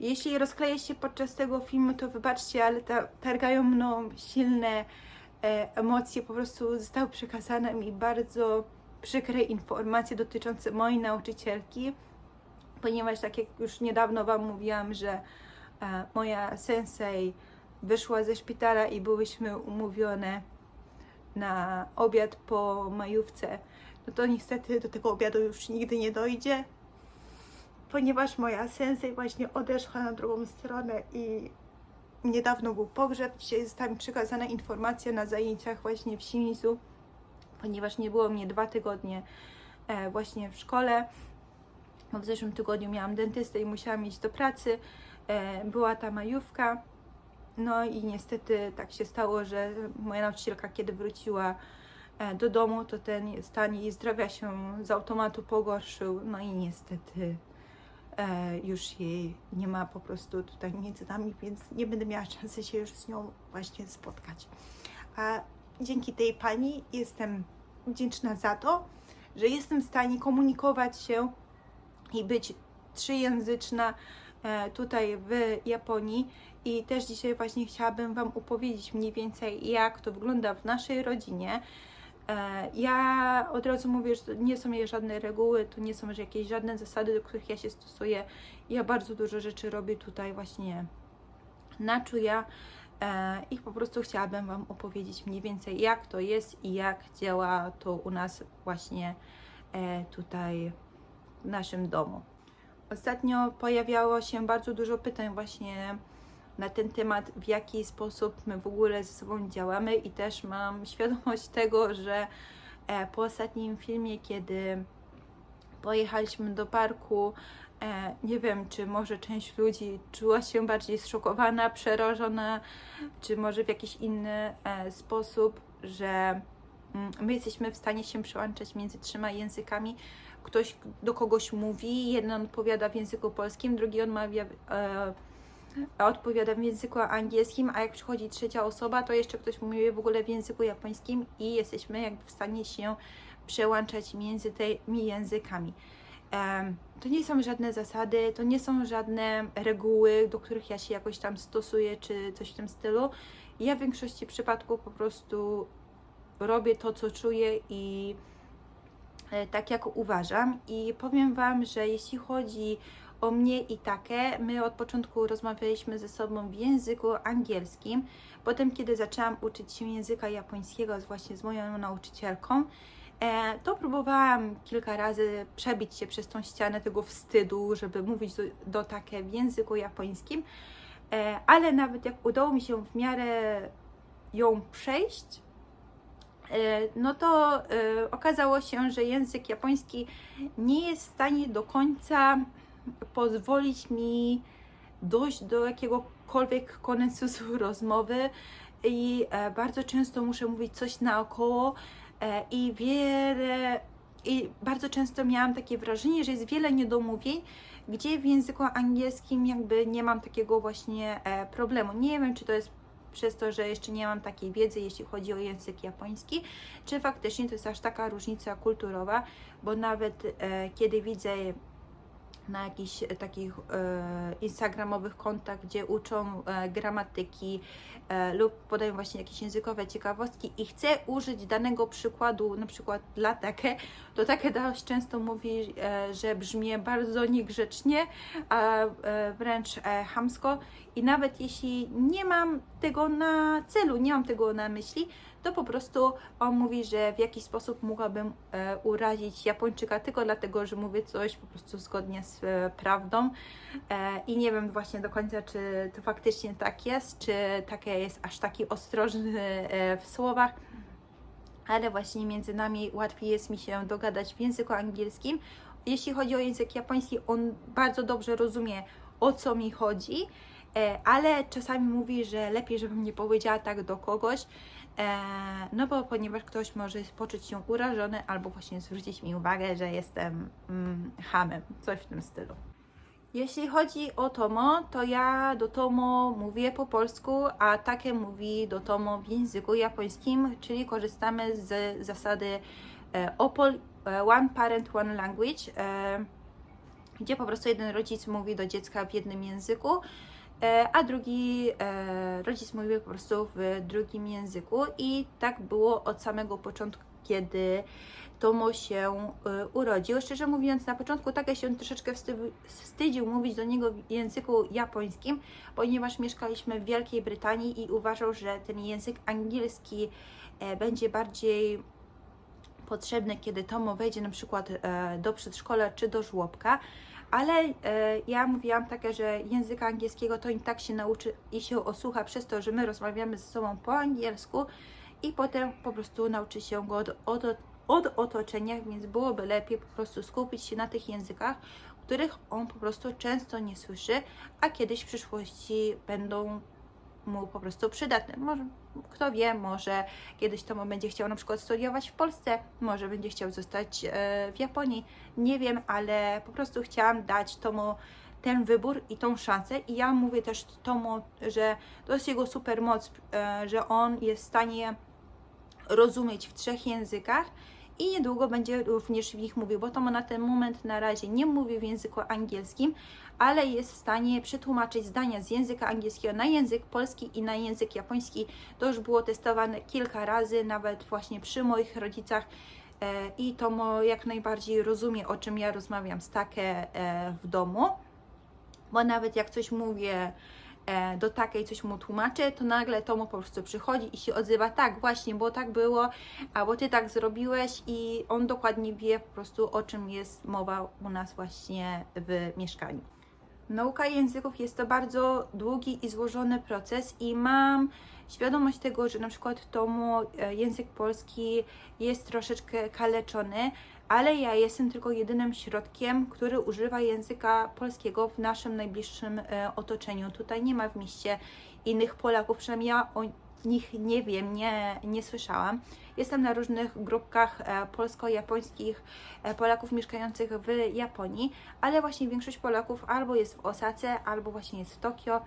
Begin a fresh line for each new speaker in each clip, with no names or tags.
Jeśli rozkleję się podczas tego filmu, to wybaczcie, ale ta, targają mną silne e, emocje. Po prostu zostały przekazane mi bardzo przykre informacje dotyczące mojej nauczycielki, ponieważ tak jak już niedawno Wam mówiłam, że e, moja sensei wyszła ze szpitala i byłyśmy umówione na obiad po majówce, no to niestety do tego obiadu już nigdy nie dojdzie, ponieważ moja sensei właśnie odeszła na drugą stronę i niedawno był pogrzeb. Dzisiaj została mi przekazana informacja na zajęciach właśnie w Shimizu, ponieważ nie było mnie dwa tygodnie e, właśnie w szkole. W zeszłym tygodniu miałam dentystę i musiałam iść do pracy. E, była ta majówka. No i niestety tak się stało, że moja nauczycielka, kiedy wróciła e, do domu, to ten stan jej zdrowia się z automatu pogorszył. No i niestety już jej nie ma po prostu tutaj między nami, więc nie będę miała szansy się już z nią właśnie spotkać. A dzięki tej pani jestem wdzięczna za to, że jestem w stanie komunikować się i być trzyjęzyczna e, tutaj w Japonii. I też dzisiaj właśnie chciałabym Wam opowiedzieć mniej więcej, jak to wygląda w naszej rodzinie. E, Ja od razu mówię, że nie są je żadne reguły, to nie są jakieś żadne zasady, do których ja się stosuję. Ja bardzo dużo rzeczy robię tutaj właśnie na czuja e, i po prostu chciałabym Wam opowiedzieć mniej więcej, jak to jest i jak działa to u nas właśnie e, tutaj w naszym domu. Ostatnio pojawiało się bardzo dużo pytań właśnie na ten temat, w jaki sposób my w ogóle ze sobą działamy i też mam świadomość tego, że e, po ostatnim filmie, kiedy pojechaliśmy do parku, e, nie wiem, czy może część ludzi czuła się bardziej zszokowana, przerażona, czy może w jakiś inny e, sposób, że mm, my jesteśmy w stanie się przełączać między trzema językami. Ktoś do kogoś mówi, jeden odpowiada w języku polskim, drugi odmawia, e, odpowiada w języku angielskim, a jak przychodzi trzecia osoba, to jeszcze ktoś mówi w ogóle w języku japońskim i jesteśmy jakby w stanie się przełączać między tymi językami. To nie są żadne zasady, to nie są żadne reguły, do których ja się jakoś tam stosuję, czy coś w tym stylu. Ja w większości przypadków po prostu robię to, co czuję i e, tak jak uważam. I powiem Wam, że jeśli chodzi o mnie i takie, my od początku rozmawialiśmy ze sobą w języku angielskim. Potem, kiedy zaczęłam uczyć się języka japońskiego z- właśnie z moją nauczycielką, e, to próbowałam kilka razy przebić się przez tą ścianę tego wstydu, żeby mówić do, do takie w języku japońskim. E, ale nawet jak udało mi się w miarę ją przejść, e, no to okazało się, że język japoński nie jest w stanie do końca pozwolić mi dojść do jakiegokolwiek konsensusu rozmowy i e, bardzo często muszę mówić coś naokoło e, i wiele i bardzo często miałam takie wrażenie, że jest wiele niedomówień, gdzie w języku angielskim jakby nie mam takiego właśnie e, problemu. Nie wiem, czy to jest przez to, że jeszcze nie mam takiej wiedzy, jeśli chodzi o język japoński, czy faktycznie to jest aż taka różnica kulturowa, bo nawet e, kiedy widzę na jakichś e, takich e, instagramowych kontach, gdzie uczą e, gramatyki lub podają właśnie jakieś językowe ciekawostki i chcę użyć danego przykładu, na przykład dla takie, to takie dość często mówi, że brzmi bardzo niegrzecznie, a wręcz chamsko i nawet jeśli nie mam tego na celu, nie mam tego na myśli, to po prostu on mówi, że w jakiś sposób mogłabym e, urazić Japończyka tylko dlatego, że mówię coś po prostu zgodnie z e, prawdą. E, i nie wiem właśnie do końca, czy to faktycznie tak jest, czy takie jest aż taki ostrożny e, w słowach, ale właśnie między nami łatwiej jest mi się dogadać w języku angielskim. Jeśli chodzi o język japoński, on bardzo dobrze rozumie o co mi chodzi, ale czasami mówi, że lepiej, żebym nie powiedziała tak do kogoś, e, no bo ponieważ ktoś może poczuć się urażony albo właśnie zwrócić mi uwagę, że jestem mm, hamem, coś w tym stylu. Jeśli chodzi o Tomo, to ja do Tomo mówię po polsku, a takie mówi do Tomo w języku japońskim, czyli korzystamy z zasady e, OPOL, e, One Parent, One Language. E, gdzie po prostu jeden rodzic mówi do dziecka w jednym języku, e, a drugi e, rodzic mówi po prostu w drugim języku. I tak było od samego początku, kiedy Tomo się e, urodził. Szczerze mówiąc, na początku tak ja się troszeczkę wsty- wstydził mówić do niego w języku japońskim, ponieważ mieszkaliśmy w Wielkiej Brytanii i uważał, że ten język angielski e, będzie bardziej potrzebny, kiedy Tomo wejdzie na przykład e, do przedszkola czy do żłobka, ale e, ja mówiłam takie, że języka angielskiego to i tak się nauczy i się osłucha przez to, że my rozmawiamy ze sobą po angielsku i potem po prostu nauczy się go od, od, od otoczenia, więc byłoby lepiej po prostu skupić się na tych językach, których on po prostu często nie słyszy, a kiedyś w przyszłości będą mu po prostu przydatne. Może, kto wie, może kiedyś Tomo będzie chciał na przykład studiować w Polsce, może będzie chciał zostać e, w Japonii, nie wiem, ale po prostu chciałam dać Tomo ten wybór i tą szansę i ja mówię też Tomo, że to jest jego super moc, e, że on jest w stanie rozumieć w trzech językach i niedługo będzie również w nich mówił, bo Tomo na ten moment na razie nie mówi w języku angielskim, ale jest w stanie przetłumaczyć zdania z języka angielskiego na język polski i na język japoński. To już było testowane kilka razy, nawet właśnie przy moich rodzicach. E, I Tomo jak najbardziej rozumie, o czym ja rozmawiam z Take e, w domu, bo nawet jak coś mówię e, do takiej coś mu tłumaczę, to nagle Tomo po prostu przychodzi i się odzywa, tak właśnie, bo tak było, albo ty tak zrobiłeś i on dokładnie wie po prostu o czym jest mowa u nas właśnie w mieszkaniu. Nauka języków jest to bardzo długi i złożony proces i mam świadomość tego, że na przykład Tomo e, język polski jest troszeczkę kaleczony, ale ja jestem tylko jedynym środkiem, który używa języka polskiego w naszym najbliższym e, otoczeniu. Tutaj nie ma w mieście innych Polaków, przynajmniej ja nich nie wiem, nie, nie słyszałam. Jestem na różnych grupkach e, polsko-japońskich e, Polaków mieszkających w Japonii, ale właśnie większość Polaków albo jest w Osace, albo właśnie jest w Tokio.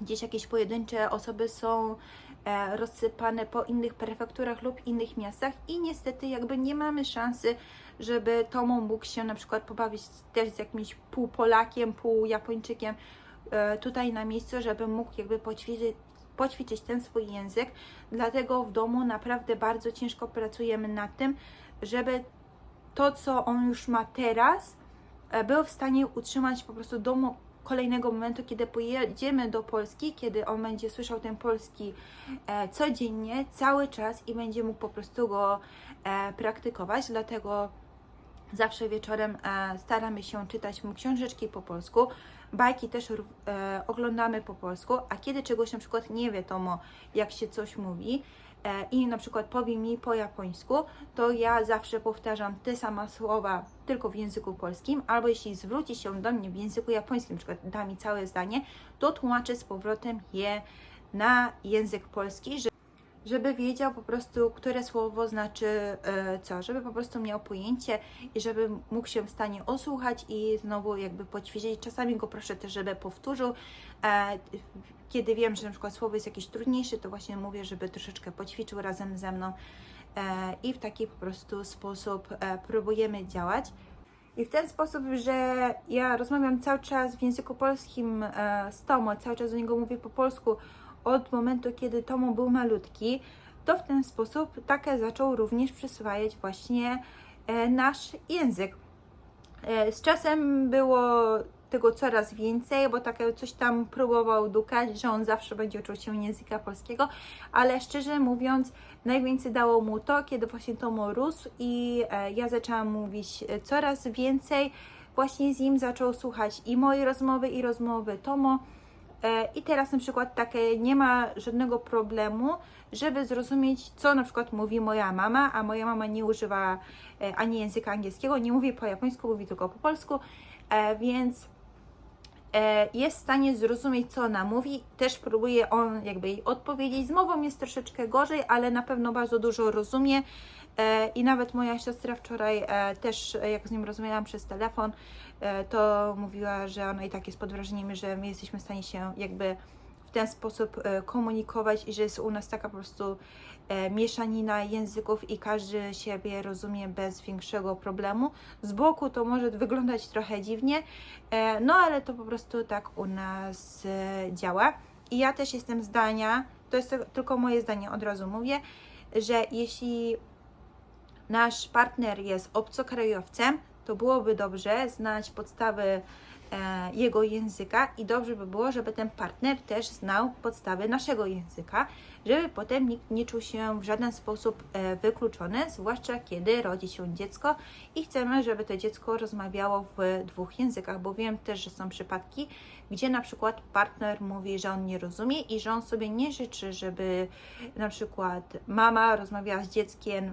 Gdzieś jakieś pojedyncze osoby są e, rozsypane po innych prefekturach lub innych miastach i niestety jakby nie mamy szansy, żeby Tomo mógł się na przykład pobawić też z jakimś pół Polakiem, pół Japończykiem tutaj na miejscu, żeby mógł jakby poćwiczyć, poćwiczyć ten swój język. Dlatego w domu naprawdę bardzo ciężko pracujemy nad tym, żeby to, co on już ma teraz, e, był w stanie utrzymać po prostu do kolejnego momentu, kiedy pojedziemy do Polski, kiedy on będzie słyszał ten polski e, codziennie, cały czas i będzie mógł po prostu go e, praktykować. Dlatego zawsze wieczorem staramy się czytać mu książeczki po polsku. Bajki też e, oglądamy po polsku, a kiedy czegoś na przykład nie wiadomo, jak się coś mówi, e, i na przykład powie mi po japońsku, to ja zawsze powtarzam te same słowa tylko w języku polskim, albo jeśli zwróci się do mnie w języku japońskim, na przykład da mi całe zdanie, to tłumaczę z powrotem je na język polski, że- żeby wiedział po prostu, które słowo znaczy e, co, żeby po prostu miał pojęcie i żeby mógł się w stanie osłuchać i znowu jakby poćwiczyć. Czasami go proszę też, żeby powtórzył. E, kiedy wiem, że na przykład słowo jest jakieś trudniejsze, to właśnie mówię, żeby troszeczkę poćwiczył razem ze mną e, i w taki po prostu sposób próbujemy działać. I w ten sposób, że ja rozmawiam cały czas w języku polskim z Tomo, cały czas do niego mówię po polsku od momentu, kiedy Tomo był malutki, to w ten sposób Take zaczął również przyswajać właśnie e, nasz język. E, Z czasem było tego coraz więcej, bo takie coś tam próbował dukać, że on zawsze będzie uczył się języka polskiego, ale szczerze mówiąc, najwięcej dało mu to, kiedy właśnie Tomo rósł i e, ja zaczęłam mówić coraz więcej. Właśnie z nim zaczął słuchać i mojej rozmowy, i rozmowy Tomo. E, I teraz na przykład takie nie ma żadnego problemu, żeby zrozumieć, co na przykład mówi moja mama, a moja mama nie używa e, ani języka angielskiego, nie mówi po japońsku, mówi tylko po polsku, e, więc jest w stanie zrozumieć, co ona mówi. Też próbuje on jakby jej odpowiedzieć. Z mową jest troszeczkę gorzej, ale na pewno bardzo dużo rozumie. E, I nawet moja siostra wczoraj e, też, e, jak z nim rozmawiałam przez telefon, to mówiła, że ona i tak jest pod wrażeniem, że my jesteśmy w stanie się jakby w ten sposób komunikować i że jest u nas taka po prostu mieszanina języków i każdy siebie rozumie bez większego problemu. Z boku to może wyglądać trochę dziwnie, no ale to po prostu tak u nas działa. I ja też jestem zdania, to jest tylko moje zdanie, od razu mówię, że jeśli nasz partner jest obcokrajowcem, to byłoby dobrze znać podstawy e, jego języka i dobrze by było, żeby ten partner też znał podstawy naszego języka, żeby potem nikt nie czuł się w żaden sposób e, wykluczony, zwłaszcza kiedy rodzi się dziecko i chcemy, żeby to dziecko rozmawiało w dwóch językach, bo wiem też, że są przypadki, gdzie na przykład partner mówi, że on nie rozumie i że on sobie nie życzy, żeby na przykład mama rozmawiała z dzieckiem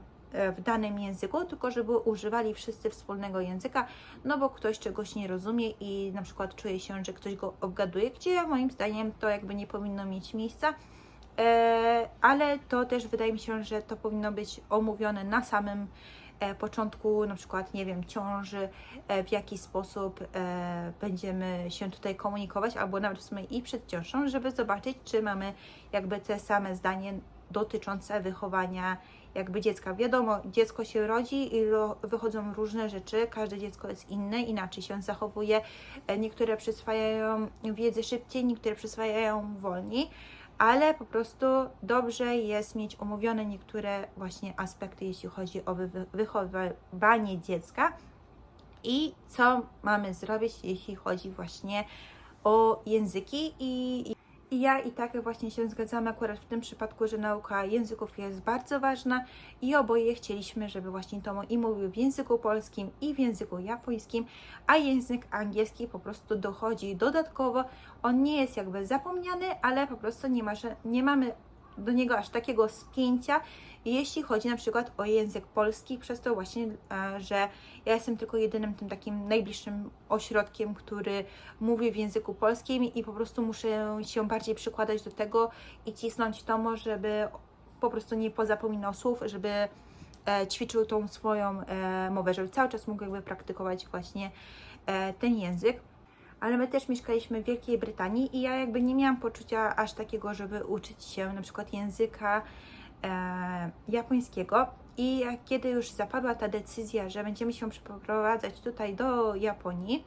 w danym języku, tylko żeby używali wszyscy wspólnego języka, no bo ktoś czegoś nie rozumie i na przykład czuje się, że ktoś go obgaduje, gdzie moim zdaniem to jakby nie powinno mieć miejsca. E, ale to też wydaje mi się, że to powinno być omówione na samym e, początku, na przykład, nie wiem, ciąży, e, w jaki sposób będziemy się tutaj komunikować, albo nawet w sumie i przed ciążą, żeby zobaczyć, czy mamy jakby te same zdanie dotyczące wychowania jakby dziecka. Wiadomo, dziecko się rodzi i wychodzą różne rzeczy, każde dziecko jest inne, inaczej się zachowuje. E, Niektóre przyswajają wiedzę szybciej, niektóre przyswajają wolniej, ale po prostu dobrze jest mieć omówione niektóre właśnie aspekty, jeśli chodzi o wy- wychowywanie dziecka i co mamy zrobić, jeśli chodzi właśnie o języki i i ja i tak właśnie się zgadzamy akurat w tym przypadku, że nauka języków jest bardzo ważna i oboje chcieliśmy, żeby właśnie Tomo i mówił w języku polskim i w języku japońskim, a język angielski po prostu dochodzi dodatkowo. On nie jest jakby zapomniany, ale po prostu nie, ma, nie mamy do niego aż takiego spięcia, jeśli chodzi na przykład o język polski, przez to właśnie, e, że ja jestem tylko jedynym tym takim najbliższym ośrodkiem, który mówi w języku polskim i po prostu muszę się bardziej przykładać do tego i cisnąć Tomo, żeby po prostu nie pozapominał słów, żeby e, ćwiczył tą swoją e, mowę, żeby cały czas mógł jakby praktykować właśnie ten język. Ale my też mieszkaliśmy w Wielkiej Brytanii i ja jakby nie miałam poczucia aż takiego, żeby uczyć się na przykład języka e, japońskiego. I kiedy już zapadła ta decyzja, że będziemy się przeprowadzać tutaj do Japonii,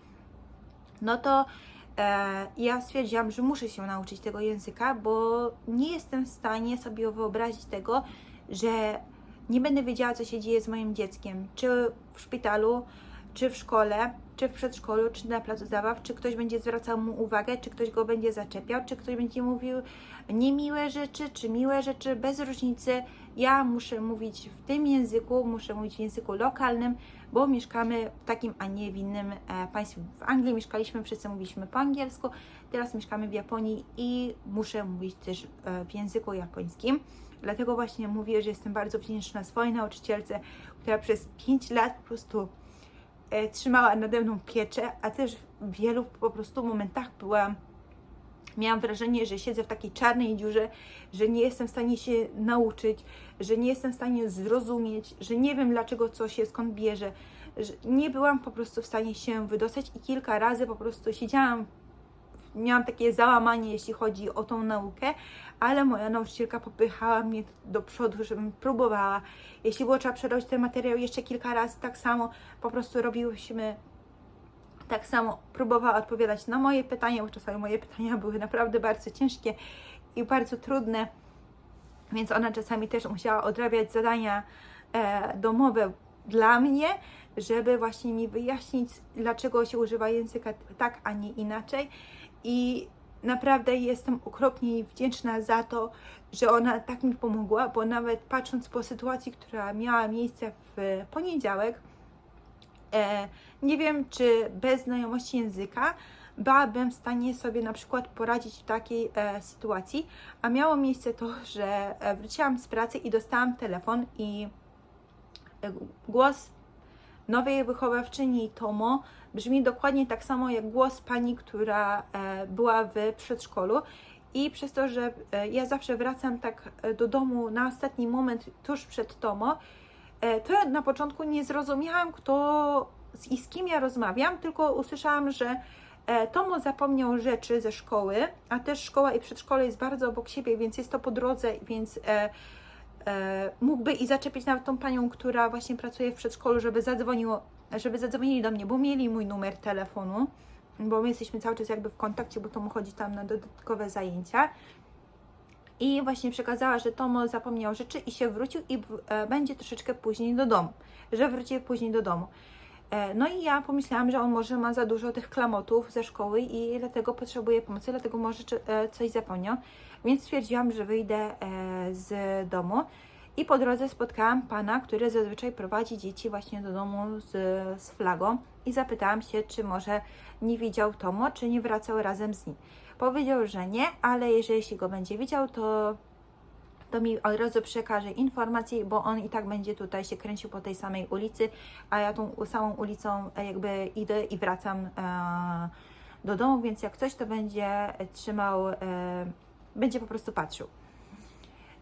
no to e, ja stwierdziłam, że muszę się nauczyć tego języka, bo nie jestem w stanie sobie wyobrazić tego, że nie będę wiedziała, co się dzieje z moim dzieckiem, czy w szpitalu, czy w szkole, czy w przedszkolu, czy na placu zabaw, czy ktoś będzie zwracał mu uwagę, czy ktoś go będzie zaczepiał, czy ktoś będzie mówił niemiłe rzeczy, czy miłe rzeczy, bez różnicy. Ja muszę mówić w tym języku, muszę mówić w języku lokalnym, bo mieszkamy w takim, a nie w innym e, państwie. W Anglii mieszkaliśmy, wszyscy mówiliśmy po angielsku, teraz mieszkamy w Japonii i muszę mówić też e, w języku japońskim. Dlatego właśnie mówię, że jestem bardzo wdzięczna swojej nauczycielce, która przez 5 lat po prostu trzymała nade mną pieczę, a też w wielu po prostu momentach byłam miałam wrażenie, że siedzę w takiej czarnej dziurze, że nie jestem w stanie się nauczyć, że nie jestem w stanie zrozumieć, że nie wiem dlaczego coś się skąd bierze, że nie byłam po prostu w stanie się wydostać i kilka razy po prostu siedziałam, miałam takie załamanie, jeśli chodzi o tą naukę, ale moja nauczycielka popychała mnie do przodu, żebym próbowała. Jeśli było trzeba przerobić ten materiał jeszcze kilka razy, tak samo po prostu robiłyśmy tak samo próbowała odpowiadać na moje pytania, bo czasami moje pytania były naprawdę bardzo ciężkie i bardzo trudne, więc ona czasami też musiała odrabiać zadania e, domowe dla mnie, żeby właśnie mi wyjaśnić, dlaczego się używa języka tak, a nie inaczej. I naprawdę jestem okropnie jej wdzięczna za to, że ona tak mi pomogła, bo nawet patrząc po sytuacji, która miała miejsce w poniedziałek, e, nie wiem, czy bez znajomości języka byłabym w stanie sobie na przykład poradzić w takiej e, sytuacji, a miało miejsce to, że e, wróciłam z pracy i dostałam telefon i e, głos nowej wychowawczyni Tomo brzmi dokładnie tak samo jak głos pani, która e, była w przedszkolu. I przez to, że e, ja zawsze wracam tak e, do domu na ostatni moment, tuż przed Tomo, to na początku nie zrozumiałam, kto i z kim ja rozmawiam, tylko usłyszałam, że Tomo zapomniał rzeczy ze szkoły, a też szkoła i przedszkole jest bardzo obok siebie, więc jest to po drodze, więc mógłby i zaczepić nawet tą panią, która właśnie pracuje w przedszkolu, żeby zadzwoniło, żeby zadzwonili do mnie, bo mieli mój numer telefonu, bo my jesteśmy cały czas jakby w kontakcie, bo Tomo chodzi tam na dodatkowe zajęcia. I właśnie przekazała, że Tomo zapomniał rzeczy i się wrócił i e, będzie troszeczkę później do domu, że wróci później do domu. E, No i ja pomyślałam, że on może ma za dużo tych klamotów ze szkoły i dlatego potrzebuje pomocy, dlatego może e, coś zapomniał. Więc stwierdziłam, że wyjdę z domu i po drodze spotkałam pana, który zazwyczaj prowadzi dzieci właśnie do domu z, z flagą i zapytałam się, czy może nie widział Tomo, czy nie wracał razem z nim. Powiedział, że nie, ale jeżeli go będzie widział, to to mi od razu przekaże informację, bo on i tak będzie tutaj się kręcił po tej samej ulicy, a ja tą samą ulicą e, jakby idę i wracam e, do domu, więc jak coś to będzie trzymał, e, będzie po prostu patrzył.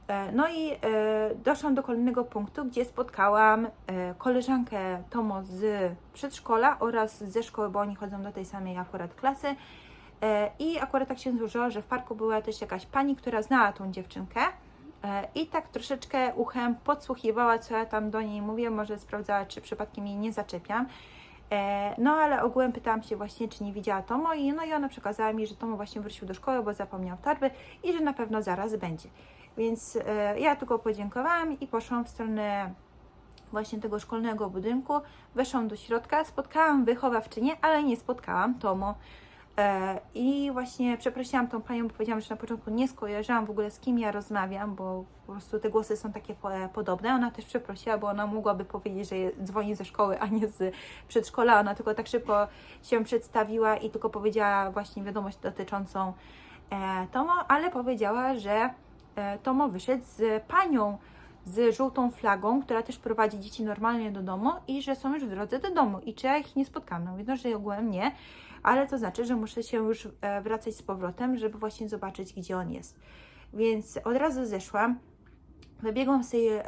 E, No i e, doszłam do kolejnego punktu, gdzie spotkałam e, koleżankę Tomo z przedszkola oraz ze szkoły, bo oni chodzą do tej samej akurat klasy. I akurat tak się złożyło, że w parku była też jakaś pani, która znała tą dziewczynkę. I tak troszeczkę uchem podsłuchiwała, co ja tam do niej mówię, może sprawdzała, czy przypadkiem jej nie zaczepiam. E, No ale ogółem pytałam się właśnie, czy nie widziała Tomo i, no i ona przekazała mi, że Tomo właśnie wrócił do szkoły, bo zapomniał torby i że na pewno zaraz będzie. Więc e, ja tylko podziękowałam i poszłam w stronę właśnie tego szkolnego budynku. Weszłam do środka, spotkałam wychowawczynię, ale nie spotkałam Tomo. E, I właśnie przeprosiłam tą panią, bo powiedziałam, że na początku nie skojarzyłam w ogóle z kim ja rozmawiam, bo po prostu te głosy są takie po- podobne. Ona też przeprosiła, bo ona mogłaby powiedzieć, że dzwoni ze szkoły, a nie z przedszkola. Ona tylko tak szybko się przedstawiła i tylko powiedziała właśnie wiadomość dotyczącą e, Tomo, ale powiedziała, że e, Tomo wyszedł z panią z żółtą flagą, która też prowadzi dzieci normalnie do domu i że są już w drodze do domu i czy ja ich nie spotkam. No mówię, że ogółem nie, ale to znaczy, że muszę się już e, wracać z powrotem, żeby właśnie zobaczyć, gdzie on jest. Więc od razu zeszłam, wybiegłam z tej, e,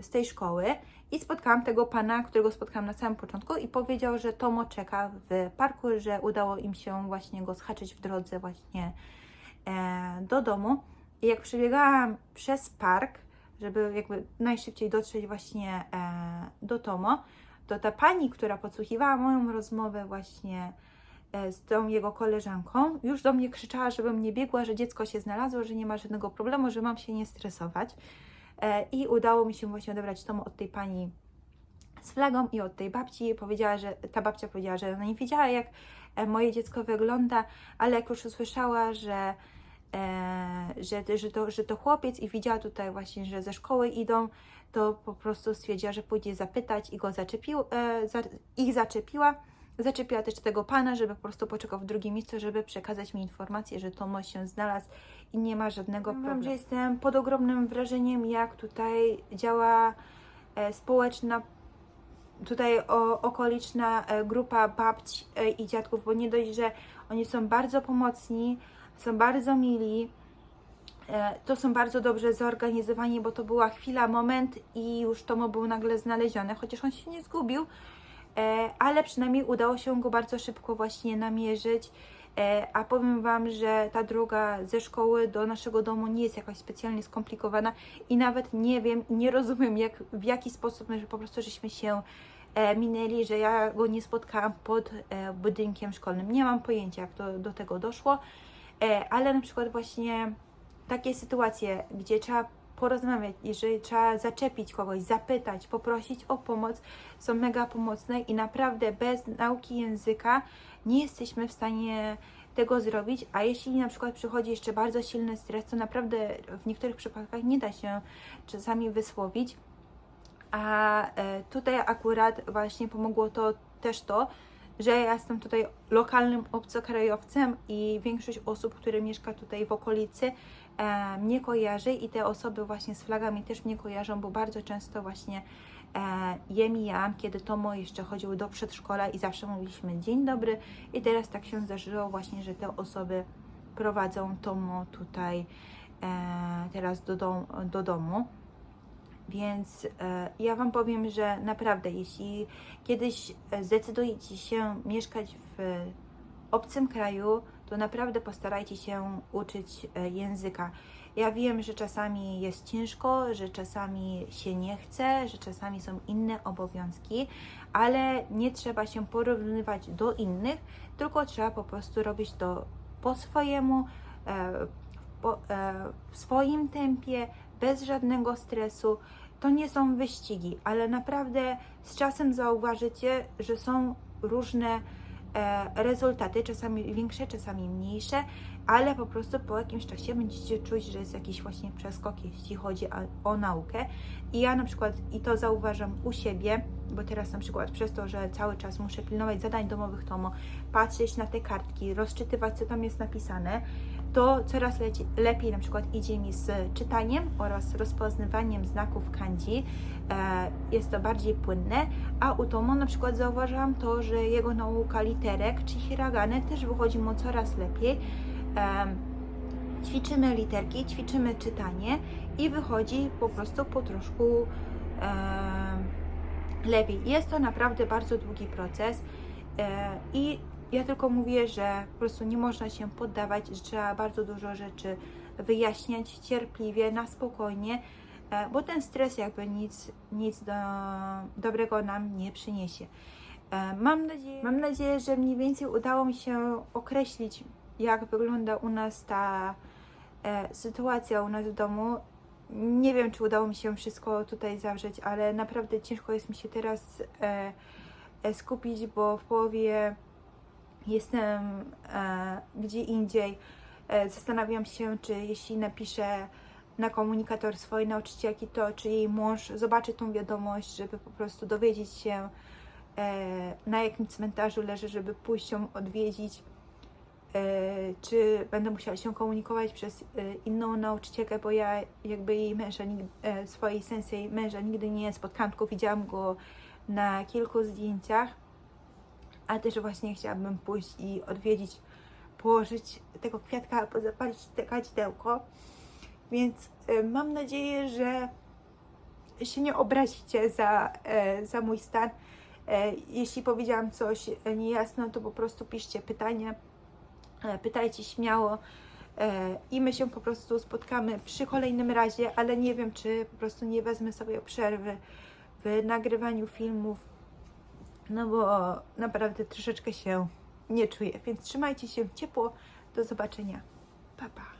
z tej szkoły i spotkałam tego pana, którego spotkałam na samym początku i powiedział, że Tomo czeka w parku, że udało im się właśnie go schaczyć w drodze właśnie e, do domu. I jak przebiegałam przez park, żeby jakby najszybciej dotrzeć właśnie do Tomo, to ta pani, która podsłuchiwała moją rozmowę właśnie z tą jego koleżanką, już do mnie krzyczała, żebym nie biegła, że dziecko się znalazło, że nie ma żadnego problemu, że mam się nie stresować. E, I udało mi się właśnie odebrać Tomo od tej pani z flagą i od tej babci. Powiedziała, że ta babcia powiedziała, że ona nie wiedziała, jak e, moje dziecko wygląda, ale jak już usłyszała, że, e, że, że, to, że to chłopiec i widziała tutaj właśnie, że ze szkoły idą, to po prostu stwierdziła, że pójdzie zapytać i go zaczepił, e, za, ich zaczepiła. Zaczepiła też tego pana, żeby po prostu poczekał w drugim miejscu, żeby przekazać mi informację, że Tomo się znalazł i nie ma żadnego problemu. że jestem pod ogromnym wrażeniem, jak tutaj działa e, społeczna tutaj okoliczna e, grupa babć e, i dziadków, bo nie dość, że oni są bardzo pomocni, są bardzo mili, to są bardzo dobrze zorganizowani, bo to była chwila, moment i już Tomo był nagle znaleziony, chociaż on się nie zgubił, ale przynajmniej udało się go bardzo szybko właśnie namierzyć. E, A powiem Wam, że ta droga ze szkoły do naszego domu nie jest jakaś specjalnie skomplikowana i nawet nie wiem, nie rozumiem jak, w jaki sposób, my, że po prostu żeśmy się e, minęli, że ja go nie spotkałam pod e, budynkiem szkolnym. Nie mam pojęcia, jak to do tego doszło, e, ale na przykład właśnie takie sytuacje, gdzie trzeba porozmawiać, jeżeli trzeba zaczepić kogoś, zapytać, poprosić o pomoc, są mega pomocne i naprawdę bez nauki języka nie jesteśmy w stanie tego zrobić, a jeśli na przykład przychodzi jeszcze bardzo silny stres, to naprawdę w niektórych przypadkach nie da się czasami wysłowić. A e, tutaj akurat właśnie pomogło to też to, że ja jestem tutaj lokalnym obcokrajowcem i większość osób, które mieszka tutaj w okolicy, e, mnie kojarzy i te osoby właśnie z flagami też mnie kojarzą, bo bardzo często właśnie e, je mijałam, kiedy Tomo jeszcze chodził do przedszkola i zawsze mówiliśmy dzień dobry i teraz tak się zdarzyło właśnie, że te osoby prowadzą Tomo tutaj e, teraz do, dom, do domu. Więc e, ja Wam powiem, że naprawdę, jeśli kiedyś e, zdecydujecie się mieszkać w obcym kraju, to naprawdę postarajcie się uczyć e, języka. Ja wiem, że czasami jest ciężko, że czasami się nie chce, że czasami są inne obowiązki, ale nie trzeba się porównywać do innych, tylko trzeba po prostu robić to po swojemu, e, e, w swoim tempie, bez żadnego stresu. To nie są wyścigi, ale naprawdę z czasem zauważycie, że są różne rezultaty, czasami większe, czasami mniejsze, ale po prostu po jakimś czasie będziecie czuć, że jest jakiś właśnie przeskok, jeśli chodzi o, naukę. I ja na przykład, i to zauważam u siebie, bo teraz na przykład przez to, że cały czas muszę pilnować zadań domowych Tomo, patrzeć na te kartki, rozczytywać, co tam jest napisane, to coraz lepiej na przykład idzie mi z czytaniem oraz rozpoznawaniem znaków kanji. E, jest to bardziej płynne, a u Tomo na przykład zauważyłam to, że jego nauka literek czy hiragany też wychodzi mu coraz lepiej. E, ćwiczymy literki, ćwiczymy czytanie i wychodzi po prostu po troszku e, lepiej. Jest to naprawdę bardzo długi proces e, i ja tylko mówię, że po prostu nie można się poddawać, że trzeba bardzo dużo rzeczy wyjaśniać cierpliwie, na spokojnie, e, bo ten stres jakby nic, nic do, dobrego nam nie przyniesie. E, Mam nadzieję, mam nadzieję, że mniej więcej udało mi się określić, jak wygląda u nas ta e, sytuacja u nas w domu. Nie wiem, czy udało mi się wszystko tutaj zawrzeć, ale naprawdę ciężko jest mi się teraz skupić, bo w połowie jestem e, gdzie indziej. E, zastanawiam się, czy jeśli napiszę na komunikator swojej nauczycielki, to czy jej mąż zobaczy tą wiadomość, żeby po prostu dowiedzieć się, e, na jakim cmentarzu leży, żeby pójść ją odwiedzić. E, czy będę musiała się komunikować przez e, inną nauczycielkę, bo ja jakby jej męża, e, swojej sensei męża nigdy nie spotkałam, tylko widziałam go na kilku zdjęciach, a też właśnie chciałabym pójść i odwiedzić, położyć tego kwiatka albo zapalić te kadzidełko, więc e, mam nadzieję, że się nie obrazicie za, e, za mój stan. E, Jeśli powiedziałam coś niejasno, to po prostu piszcie pytania. E, Pytajcie śmiało i my się po prostu spotkamy przy kolejnym razie, ale nie wiem, czy po prostu nie wezmę sobie przerwy w nagrywaniu filmów, no bo naprawdę troszeczkę się nie czuję. Więc trzymajcie się ciepło. Do zobaczenia. Pa, pa.